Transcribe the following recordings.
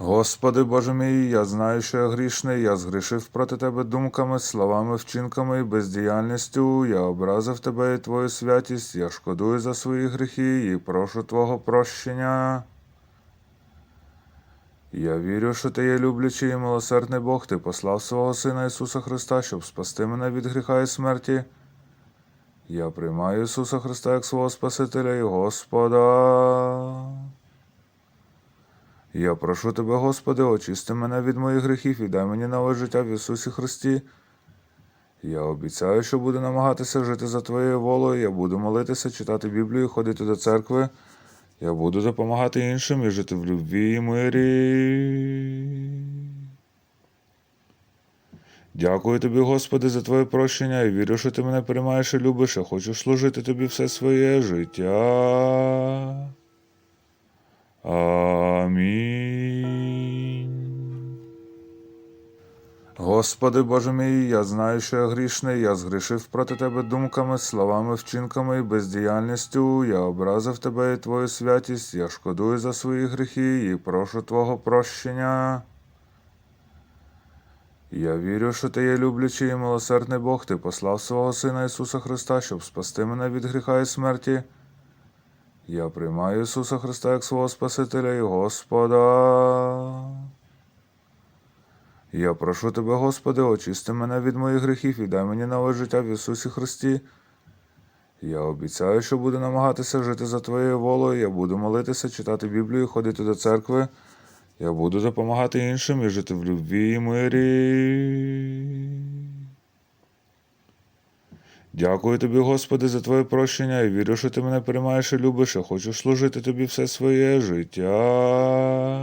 Господи Боже мій, я знаю, що я грішний, я згрішив проти Тебе думками, словами, вчинками і бездіяльністю. Я образив Тебе і Твою святість, я шкодую за свої гріхи і прошу Твого прощення. Я вірю, що Ти є люблячий і милосердний Бог, Ти послав свого Сина Ісуса Христа, щоб спасти мене від гріха і смерті. Я приймаю Ісуса Христа як свого Спасителя і Господа. Я прошу тебе, Господи, очисти мене від моїх гріхів і дай мені нове життя в Ісусі Христі. Я обіцяю, що буду намагатися жити за Твоєю волею, я буду молитися, читати Біблію, ходити до церкви. Я буду допомагати іншим і жити в любві і мирі. Дякую тобі, Господи, за Твоє прощення і вірю, що ти мене приймаєш і любиш, я хочу служити тобі все своє життя. Господи Боже мій, я знаю, що я грішний, я згрішив проти Тебе думками, словами, вчинками і бездіяльністю. Я образив Тебе і Твою святість, я шкодую за свої гріхи і прошу Твого прощення. Я вірю, що Ти є люблячий і милосердний Бог, Ти послав свого Сина Ісуса Христа, щоб спасти мене від гріха і смерті. Я приймаю Ісуса Христа як свого Спасителя і Господа. Я прошу Тебе, Господи, очисти мене від моїх гріхів і дай мені нове життя в Ісусі Христі. Я обіцяю, що буду намагатися жити за Твоєю волею, я буду молитися, читати Біблію, ходити до церкви. Я буду допомагати іншим і жити в любві і мирі. Дякую тобі, Господи, за Твоє прощення і вірю, що ти мене приймаєш і любиш. Я хочу служити тобі все своє життя.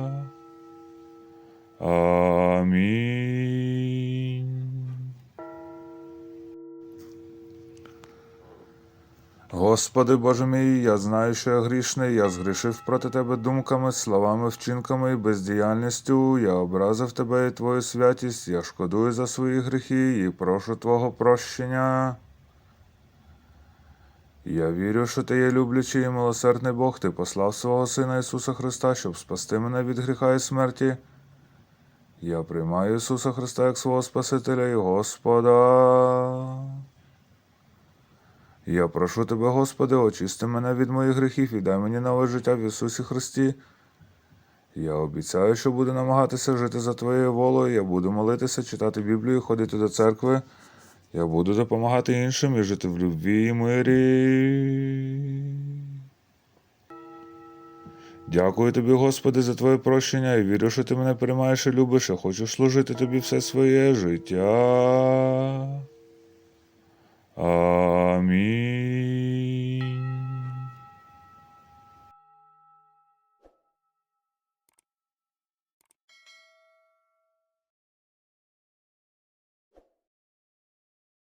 Господи Боже мій, я знаю, що я грішний, я згрішив проти Тебе думками, словами, вчинками і бездіяльністю. Я образив Тебе і Твою святість, я шкодую за свої гріхи і прошу Твого прощення. Я вірю, що Ти є люблячий і милосердний Бог, Ти послав свого Сина Ісуса Христа, щоб спасти мене від гріха і смерті. Я приймаю Ісуса Христа як свого Спасителя і Господа. Я прошу Тебе, Господи, очисти мене від моїх гріхів і дай мені нове життя в Ісусі Христі. Я обіцяю, що буду намагатися жити за Твоєю волею, я буду молитися, читати Біблію, ходити до церкви. Я буду допомагати іншим і жити в любві і мирі. Дякую тобі, Господи, за Твоє прощення і вірю, що ти мене приймаєш і любиш. Я хочу служити тобі все своє життя. Амінь.